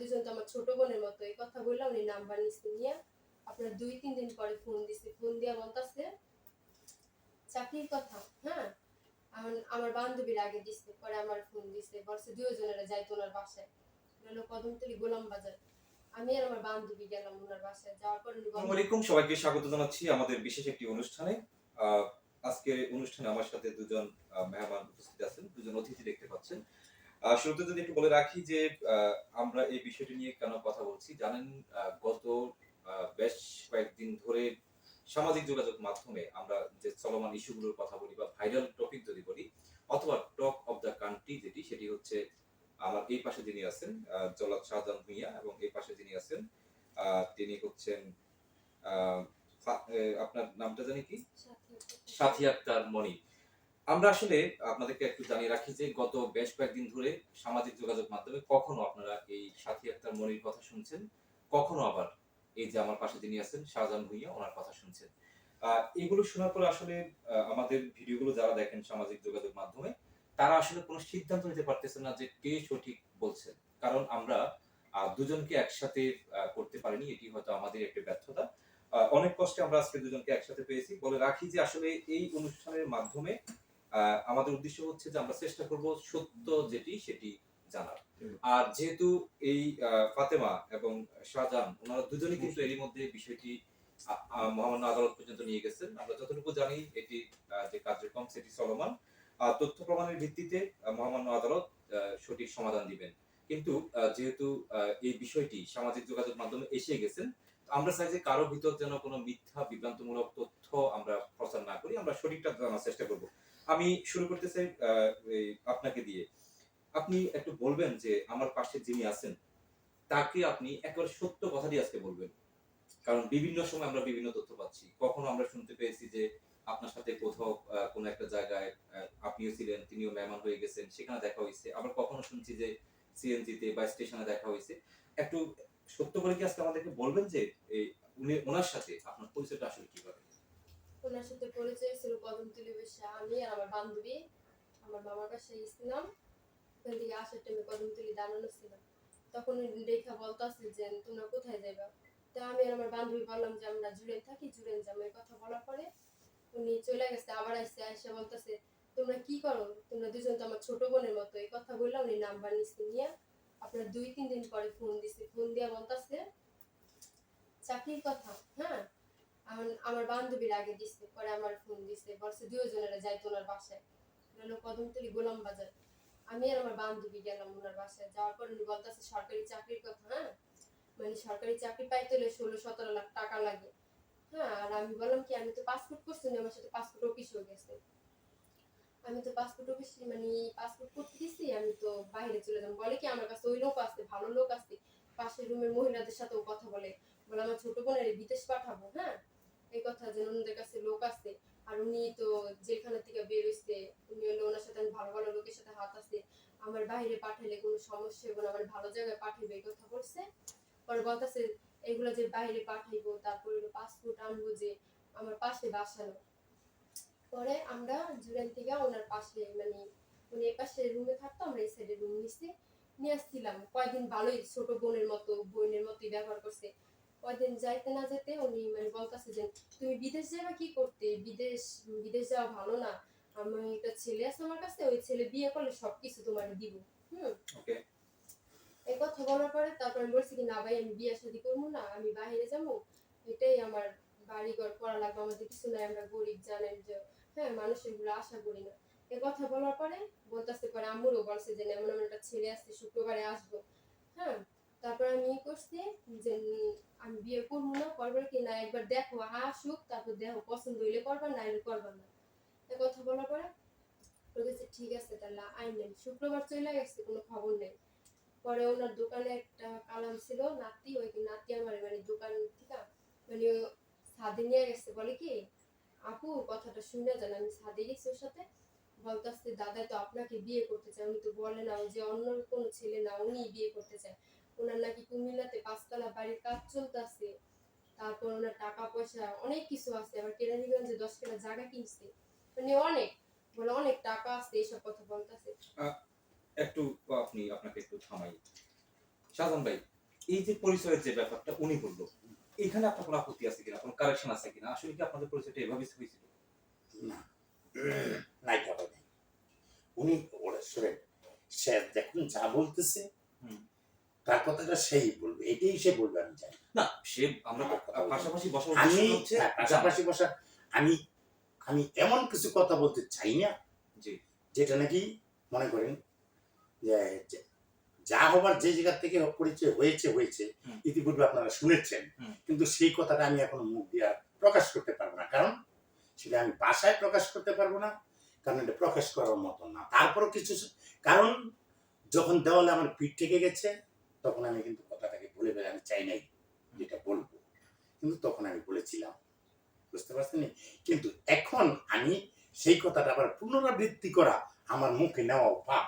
দুজন তো আমার ছোট বোনের মতো, এই কথা বললাম উনি নাম্বার নিচ্ছে নিয়ে আপনার দুই, তিন দিন পরে ফোন দিছে। ফোন দিয়া বলতাছে, চাকরির কথা হ্যাঁ? আমার আমার বান্ধবীর আগে দিচ্ছে পরে আমার ফোন দিছে, বলছে দুজনেরা যাইতো ওনার বাসায়। হলো কদমতলি গোলাম বাজার। আমি আর আমার বান্ধবী গেলাম ওনার বাসায়, যাওয়ার পর আসসালামু আলাইকুম সবাইকে স্বাগত জানাচ্ছি আমাদের বিশেষ একটি অনুষ্ঠানে। আজকে অনুষ্ঠানে আমার সাথে দুজন মেহমান উপস্থিত আছেন, দুজন অতিথি দেখতে পাচ্ছেন। শুরুতে যদি একটু বলে রাখি যে আমরা এই বিষয়টি নিয়ে কেন কথা বলছি জানেন গত বেশ কয়েকদিন ধরে সামাজিক যোগাযোগ মাধ্যমে আমরা যে চলমান ইস্যুগুলোর কথা বলি বা ভাইরাল টপিক যদি বলি অথবা টক অফ দ্য কান্ট্রি যেটি সেটি হচ্ছে আমার এই পাশে যিনি আছেন জলাদ শাহজাহান ভুইয়া এবং এই পাশে যিনি আছেন আহ, তিনি হচ্ছেন আহ, আপনার নামটা জানি কি? সাথী আক্তার মনি। আমরা আসলে আপনাদেরকে একটু জানিয়ে রাখি যে গত বেশ কয়েকদিন ধরে সামাজিক যোগাযোগ মাধ্যমে কখনো আপনারা এই সাথী আক্তার মনির কথা শুনছেন, কখনো আবার এই যে আমার পাশে যিনি আছেন, শাহজাহান ভুইয়া, ওনার কথা শুনছেন। এগুলো শোনার পর আসলে আমাদের ভিডিওগুলো যারা দেখেন সামাজিক যোগাযোগ মাধ্যমে, তারা আসলে কোনো সিদ্ধান্ত নিতে পারতেছেন না যে কে সঠিক বলছেন। কারণ আমরা দুজনকে একসাথে করতে পারিনি, এটি হয়তো আমাদের একটা ব্যর্থতা। অনেক কষ্টে আমরা আজকে দুজনকে একসাথে পেয়েছি। বলে রাখি যে আসলে এই অনুষ্ঠানের মাধ্যমে আমাদের উদ্দেশ্য হচ্ছে যে আমরা চেষ্টা করব সত্য যেটি সেটি জানার। আর যেহেতু এই ফাতেমা এবং শাহজাহান ওনারা দুজনেই কিন্তু এরই মধ্যে বিষয়টি মহামান্য আদালত পর্যন্ত নিয়ে গেছেন। আমরা যতটুকু জানি এটি যে কার্যক্রম সেটি চলমান। তথ্য প্রমাণের ভিত্তিতে মহামান্য আদালত সঠিক সমাধান দিবেন। কিন্তু যেহেতু এই বিষয়টি সামাজিক যোগাযোগ মাধ্যমে এসে গেছেন আমরা চাই যে কারও ভিতর যেন কোনো মিথ্যা বিভ্রান্তমূলক তথ্য আমরা প্রচার না করি। আমরা সঠিকটা জানার চেষ্টা করব। আমি শুরু করতে চাই আপনাকে দিয়ে। আপনি একটু বলবেন যে আমার পাশে যিনি আছেন, তাকে আপনি একেবারে সত্য কথাটি আজকে বলবেন। কারণ বিভিন্ন সময় আমরা বিভিন্ন তথ্য পাচ্ছি। কখনো আমরা শুনতে পেয়েছি যে আপনার সাথে কোথাও কোনো একটা জায়গায় আপনিও ছিলেন, তিনিও মেহমান হয়ে গেছেন, সেখানে দেখা হয়েছে। আবার কখনো শুনছি যে সিএনজিতে বা স্টেশনে দেখা হয়েছে। একটু সত্য করে কি আজকে আমাদেরকে বলবেন যে উনি, ওনার সাথে আপনার পরিচয়টা আসলে কীভাবে? ওনার সাথে পরিচয় ছিল আমি আর আমার বান্ধবী, আমার গেছিলাম। ওখান থেকে আসার টাইমে কদমতলি দাঁড়ানো ছিল। তখন যে, তোমরা কোথায় যাইবা? আমি আর আমার বান্ধবী বললাম যে, আমরা থাকি যাব। এই কথা বলার পরে উনি চলে গেছে, আবার আসছে বলতেছে, তোমরা কি করো? তোমরা দুজন তো আমার ছোট বোনের মতো। এই কথা বললাম, উনি নাম্বার নিচ্ছে নিয়ে আপনার দুই, তিন দিন পরে ফোন দিছে। ফোন দিয়া বলতেছে, চাকরির কথা হ্যাঁ? আমার আমার বান্ধবীর আগে দিছে, পরে আমার ফোন দিছে, বলছে দুজনেরা ওনার বাসায়। হলো কদমতলি, গোলাম বাজার। আমি আর আমার বান্ধবী গেলাম ওনার বাসায়। যাওয়ার পর উনি বলতেছে, সরকারি চাকরির কথা হ্যাঁ? মানে সরকারি চাকরি পাইতে হলে ষোলো, সতেরো লাখ টাকা লাগে। হ্যাঁ আর আমি বললাম কি, আমি তো পাসপোর্ট করছি উনি আমার সাথে পাসপোর্ট গেছে। আমি তো পাসপোর্ট অফিস মানে পাসপোর্ট করতে দিছি, আমি তো বাইরে চলে যাব। বলে কি, আমার কাছে ওই লোক আছে, ভালো লোক আছে। পাশের রুমের মহিলাদের সাথেও কথা বলে। বলে, আমার ছোট বোনের বিদেশ পাঠাবো হ্যাঁ? এই কথা যে ওনাদের কাছে লোক আছে, আর উনি তো যেখানে থেকে বের হইছে, উনি হলো ওনার সাথে ভালো ভালো লোকের সাথে হাত আছে, আমার বাইরে পাঠাইলে কোনো সমস্যা হবে না, আমার ভালো জায়গায় পাঠাইবে, এই কথা বলছে। পরে বলতেছে, এগুলো যে বাইরে পাঠাইবো, তারপরে পাসপোর্ট আনব যে আমার পাশে বাসানো পরে আমরা জুরেন থেকে ওনার পাশে মানে উনি এই পাশে রুমে থাকতো, আমরা এই সাইডে রুম নিচ্ছি নিয়ে আসছিলাম। কয়েকদিন ভালোই ছোট বোনের মতো, বোনের মতোই ব্যবহার করছে। কয়দিন যাইতে না যেতে উনি মানে বলতেছে যে তুমি বিদেশ যাবে কি করতে? বিদেশ বিদেশ যাওয়া ভালো না। আমার একটা ছেলে আছে আমার কাছে ওই ছেলে বিয়ে করলে সবকিছু তোমার দিব। হুম। এই কথা বলার পরে তারপর আমি বলছি কি না ভাই আমি বিয়ে শাদি করব না আমি বাইরে যাব। এটাই আমার বাড়ি ঘর করা লাগবে আমাদের কিছু নাই আমরা গরিব জানেন যে হ্যাঁ মানুষ এগুলো আশা করি না। এ কথা বলার পরে বলতেছে পরে আম্মুরও বলছে যে এমন এমন একটা ছেলে আসছে শুক্রবারে আসব। হ্যাঁ তারপর আমি ই করছি যে, আমি বিয়ে করব না, করবার কি না, একবার দেখো, আসুক, তারপর দেখো, পছন্দ হইলে করবা, না হলে করবা না। কথা বলার পরে বলছে, ঠিক আছে তাহলে আইন নেই শুক্রবার চলে গেছে, কোনো খবর নেই। পরে ওনার দোকানে একটা কালাম ছিল, নাতি, ওই নাতি আমার মানে দোকান থেকে মানে ছাদে নিয়ে গেছে, বলে কি, আপু, কথাটা শুনে যান, আমি ছাদে গেছি ওর সাথে। বলতেছে দাদা তো আপনাকে বিয়ে করতে চায়। উনি তো বলে না যে অন্য কোনো ছেলে না উনি বিয়ে করতে চায়। ওনার নাকি কুমিল্লাতে পাঁচতলা বাড়ির কাজ চলতেছে তারপর ওনার টাকা পয়সা অনেক কিছু আছে আবার কেরানীগঞ্জে দশ কেনা জায়গা কিনছে মানে অনেক বলে অনেক টাকা আছে এইসব কথা বলতেছে। একটু আপনি আপনাকে একটু থামাই। শাহজাহান ভাই এই যে পরিচয়ের যে ব্যাপারটা উনি বলল এখানে আপনার কোনো আপত্তি আছে কিনা? কোনো কারেকশন আছে কিনা? আসলে কি আপনাদের পরিচয়টা এভাবেই হয়েছিল না নাই কথা নেই। উনি ওরা সে দেখুন যা বলতেছে হুম। তার কথাটা সেই বলবে এটাই সে বলবে আমি জানি না। সে আমরা পাশাপাশি বসার আমি হচ্ছে পাশাপাশি বসা আমি আমি এমন কিছু কথা বলতে চাই না জি। যেটা নাকি মনে করেন যে যে- যা হবার যে জায়গা থেকে পরিচয় হয়েছে হয়েছে। ইতিপূর্বে আপনারা শুনেছেন কিন্তু সেই কথাটা আমি এখন মুখ দিয়ে প্রকাশ করতে পারব না। কারণ সেটা আমি ভাষায় প্রকাশ করতে পারব না কারণ এটা প্রকাশ করার মতো না। তারপরও কিছু কারণ যখন দেওয়ালে আমার পিঠ থেকে গেছে তখন আমি কিন্তু কথাটাকে বলে ফেলে আমি চাই নাই যেটা বলব। কিন্তু তখন আমি বলেছিলাম, বুঝতে পারছেন কিন্তু এখন আমি সেই কথাটা আবার পুনরাবৃত্তি করা আমার মুখে নেওয়া পাপ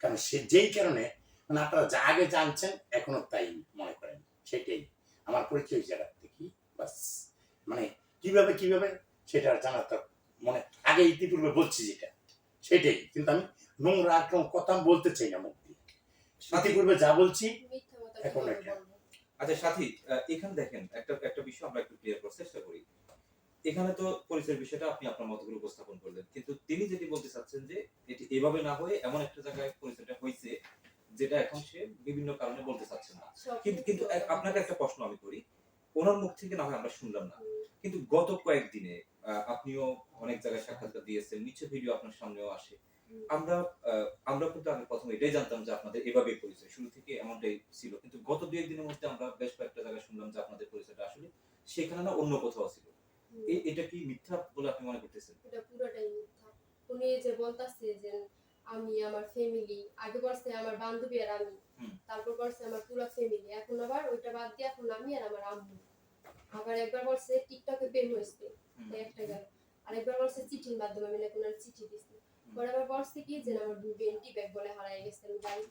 কারণ সে যেই কারণে মানে আপনারা যা আগে জানছেন, এখনও তাই মনে করেন, সেটাই। আমার পরিচয় জায়গা থেকে বাস। মানে কীভাবে কীভাবে, সেটা আর জানা তো মনে, আগে ইতিপূর্বে বলছি যেটা, সেটাই। কিন্তু আমি নোংরা কোনো কথা বলতে চাই না মুখ। সাথী ইতিপূর্বে যা বলছি এখন একটা। আচ্ছা সাথী এখানে দেখেন একটা একটা বিষয় আমরা একটু ক্লিয়ার করার চেষ্টা করি। এখানে তো পরিচয়ের বিষয়টা আপনি আপনার মতো করে উপস্থাপন করলেন। কিন্তু তিনি যেটি বলতে চাচ্ছেন যে এটি এভাবে না হয়ে এমন একটা জায়গায় পরিচয়টা হয়েছে যেটা এখন সে বিভিন্ন কারণে বলতে চাচ্ছে না। কিন্তু কিন্তু আপনাকে একটা প্রশ্ন আমি করি। ওনার মুখ থেকে না হয় আমরা শুনলাম না। কিন্তু গত কয়েকদিনে আহ, আপনিও অনেক জায়গায় সাক্ষাৎকার দিয়েছেন নিচে ভিডিও আপনার সামনেও আসে। আমরা আমরা কিন্তু আগে প্রথমে এটাই জানতাম যে আপনাদের এভাবেই পরিচয়। শুরু থেকে এমনটাই ছিল। কিন্তু গত দুই একদিনের মধ্যে আমরা বেশ কয়েকটা জায়গায় শুনলাম যে আপনাদের পরিচয়টা আসলে সেখানে না অন্য কোথাও ছিল। এটা কি মিথ্যা বলে আপনি মনে করতেছেন? এটা পুরোটাই মিথ্যা। উনি যে বলতাছে যে আমি আমার ফ্যামিলি আগে বলছে আমার বান্ধবী আর আমি। তারপর বলছে আমার পুরো ফ্যামিলি এখন আবার ওইটা বাদ দিয়ে এখন আমি আর আমার আম্মু। আবার একবার বলছে টিকটকে প্রেম হয়েছে। একটা গেল। আরেকবার বলছে চিঠির মাধ্যমে আমি নাকি ওনার চিঠি দিছি। পরে আবার বলছে কি যে আমার বেন্টি ব্যাগ বলে হারাই গেছে আমি গাড়ি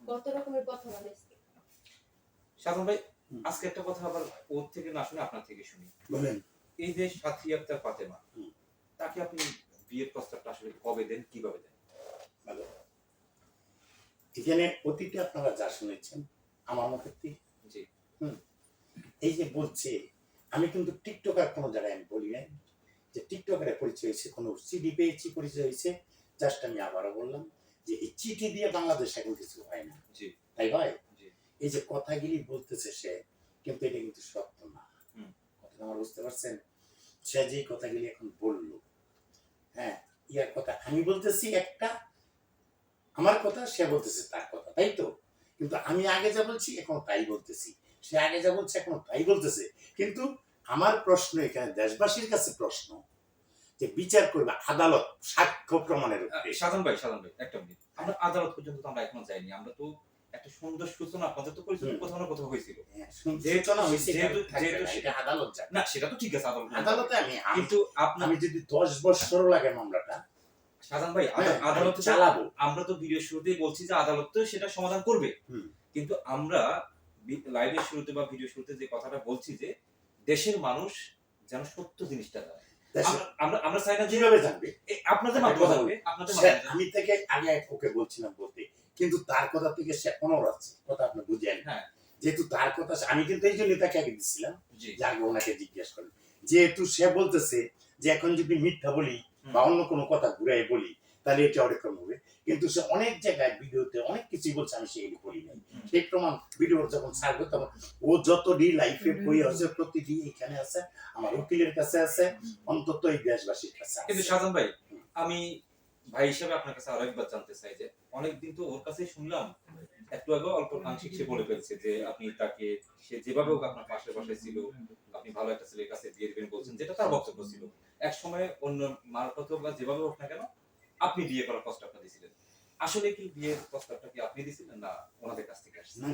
কত রকমের কথা বানাইছে সাধন ভাই আজকে একটা কথা আবার ওর থেকে না শুনে আপনার থেকে শুনি। বলেন। এই যে সাথী আক্তার ফাতেমা তাকে আপনি বিয়ের প্রস্তাবটা আসলে কবে দেন কীভাবে দেন? ভালো। এখানে অতীতে আপনারা যা শুনেছেন আমার মুখের থেকে জি। এই যে বলছে আমি কিন্তু টিকটকার কোনো জায়গায় আমি বলি নাই। যে টিকটকারে পরিচয় হয়েছে কোনো সিডি পেয়েছি পরিচয় হয়েছে জাস্ট আমি আবারও বললাম যে এই চিঠি দিয়ে বাংলাদেশ এখন কিছু হয় না। তাই ভাই এই যে কথাগুলি বলতেছে সে কিন্তু এটা কিন্তু সত্য না। কথাটা আমার বুঝতে পারছেন? সে যে কথাগুলি এখন বলল হ্যাঁ ইয়ার কথা আমি বলতেছি একটা আমার কথা সে বলতেছে তার কথা তাই তো? কিন্তু আমি আগে যা বলছি এখন তাই বলতেছি। সে আগে যা বলছে এখন তাই বলতেছে। কিন্তু আমার প্রশ্ন এখানে দেশবাসীর কাছে প্রশ্ন যে বিচার করবে আদালত সাক্ষ্য প্রমাণের সাধন ভাই সাধন ভাই একটা মিনিট। আমরা আদালত পর্যন্ত আমরা এখনও যাইনি। আমরা তো একটা সুন্দর সূচনা পরিচয় কোথাও না কোথাও হয়েছিল। হ্যাঁ, সূচনা হয়েছে, যেহেতু- না, আদালত না সেটা তো ঠিক আছে আদালত আদালতে আমি কিন্তু আপনার আমি যদি দশ বছর লাগে মামলাটা সাধন ভাই হ্যাঁ, আদালত চালাবো। আমরা তো ভিডিও শুরুতেই বলছি যে আদালত তো সেটা সমাধান করবে। কিন্তু আমরা লাইভের শুরুতে বা ভিডিও শুরুতে যে কথাটা বলছি যে দেশের মানুষ যেন সত্য জিনিসটা জানে। আমরা- আমরা আমরা চাই না কীভাবে জানবে? আপনাদের মাধ্যমে কথা আপনাদের সে- মাধ্যমে জানবে। আমি থেকে আগে ওকে বলছিলাম বলতে কিন্তু তার কথা থেকে সে অনর কথা আপনি বুঝেন। হ্যাঁ। যেহেতু তার কথা আমি কিন্তু এই জন্য তাকে আগে দিচ্ছিলাম যে আগে ওনাকে জিজ্ঞেস করেন। যেহেতু সে বলতেছে যে এখন যদি মিথ্যা বলি বা অন্য কোনো কথা ঘুরাই বলি তাহলে এটা ওরকম হবে। কিন্তু সে অনেক জায়গায় ভিডিওতে অনেক কিছুই বলছে আমি হুম। সেই প্রমাণ ভিডিও যখন ছাড়বে তখন ও যতটি লাইফে বই আছে প্রতিটি এখানে আছে আমার উকিলের কাছে আছে অন্তত এই দেশবাসীর কাছে কিন্তু সাজান ভাই আমি ভাই হিসেবে আপনার কাছে আরও একবার জানতে চাই যে অনেকদিন তো ওর কাছেই শুনলাম একটু আগে অল্প আংশিক সে বলে ফেলছে যে আপনি তাকে সে যেভাবে হোক আপনার পাশে পাশে ছিল আপনি ভালো একটা ছেলের কাছে দিয়ে দিবেন বলছেন যেটা তার বক্তব্য ছিল। এক সময় অন্য মারফত হোক বা যেভাবে হোক না কেন আপনি বিয়ে করার প্রস্তাবটা দিয়েছিলেন। আসলে কি বিয়ের প্রস্তাবটা কি আপনি দিয়েছিলেন না ওনাদের কাছ থেকে আসছে? না